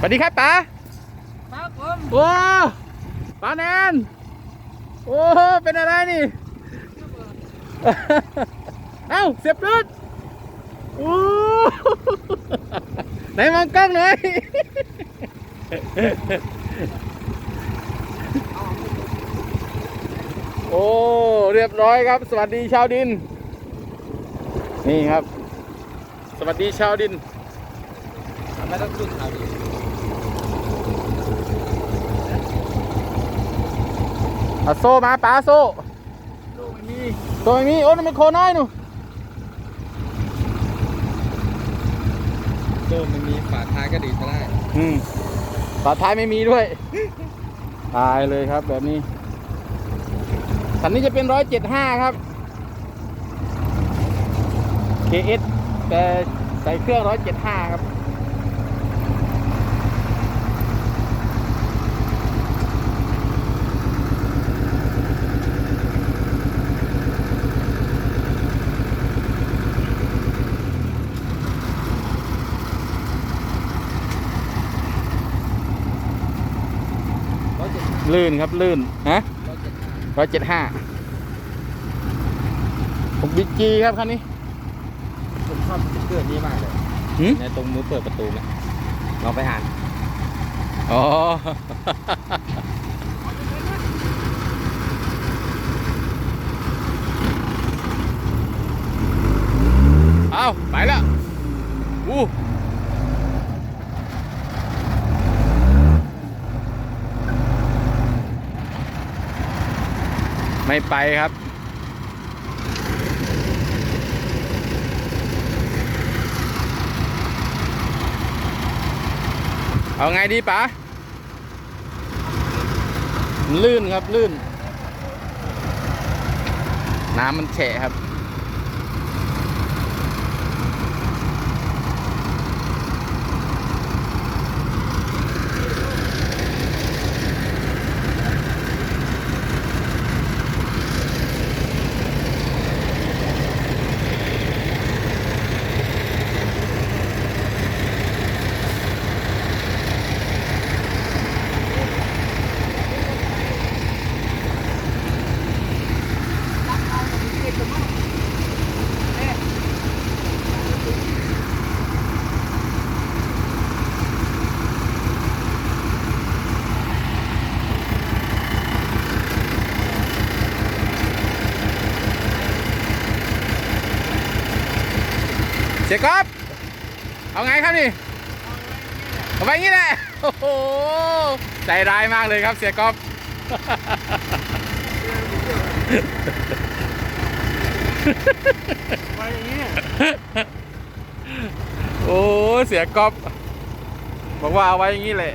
สวัสดีครับป๋าครับผมโอ้ป๋าแนนโอ้เป็นอะไรนี่ เอ้าเสียบรถโอ้ไหนมองกล้องหน่อยโอ้เรียบร้อยครับ สวัสดีชาวดิน นี่ครับ สวัสดีชาวดินไม่ต้องขึ้นครับ เอาโซ่มาป๋าโซ่ลูกไม่มีโซ่ไม่มีโอ้นั่นมันโคน้อยหนูโซ่ไม่มีฝาท้ายก็ดีดก็ได้อืมฝาท้ายไม่มีด้วย ตายเลยครับแบบนี้คันนี้จะเป็นร้อยเจ็ดห้าครับ KS แต่ใส่เครื่องร้อยเจ็ดห้าครับ ลื่นครับลื่นฮะร้อยเจ็ดร้อยเจ็ดห้าผมบิจีครับคันนี้ผมชอบสติ๊กเกอร์นี้มากเลยหืมในตรงมือเปิดประตูเนี่ยลองไปอ่านอ๋อเอาไปแล้วอู้ ไม่ไปครับ เอาไงดีป๋าลื่นครับลื่น น้ำมันแฉะครับ เสียก๊อฟเอาไงครับนี่เอาไปงี้แหละโอ้โหใจร้ายมากเลยครับเสียก๊อฟไปอย่างนี้โอ้เสียก๊อฟบอกว่าเอาไว้อย่างนี้แหละ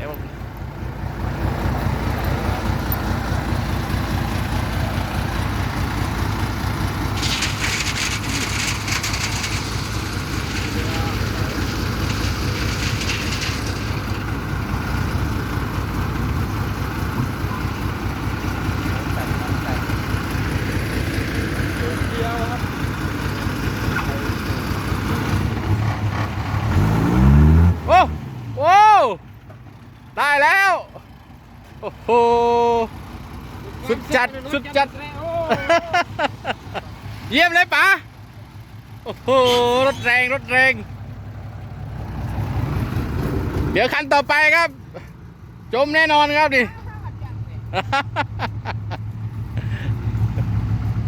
เดียวครับ โอ้โอ้ ได้แล้ว โอ้โห สุดจัด สุดจัด เยี่ยมเลยป๋า โอ้โห รถแรง รถแรง เดี๋ยวคันต่อไปครับ จมแน่นอนครับดิ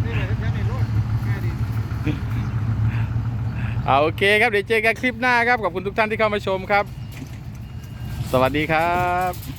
นี่เลยแค่ในรถง่ายดีเอาโอเคครับ เดี๋ยวเจอกันคลิปหน้าครับ ขอบคุณทุกท่านที่เข้ามาชมครับ สวัสดีครับ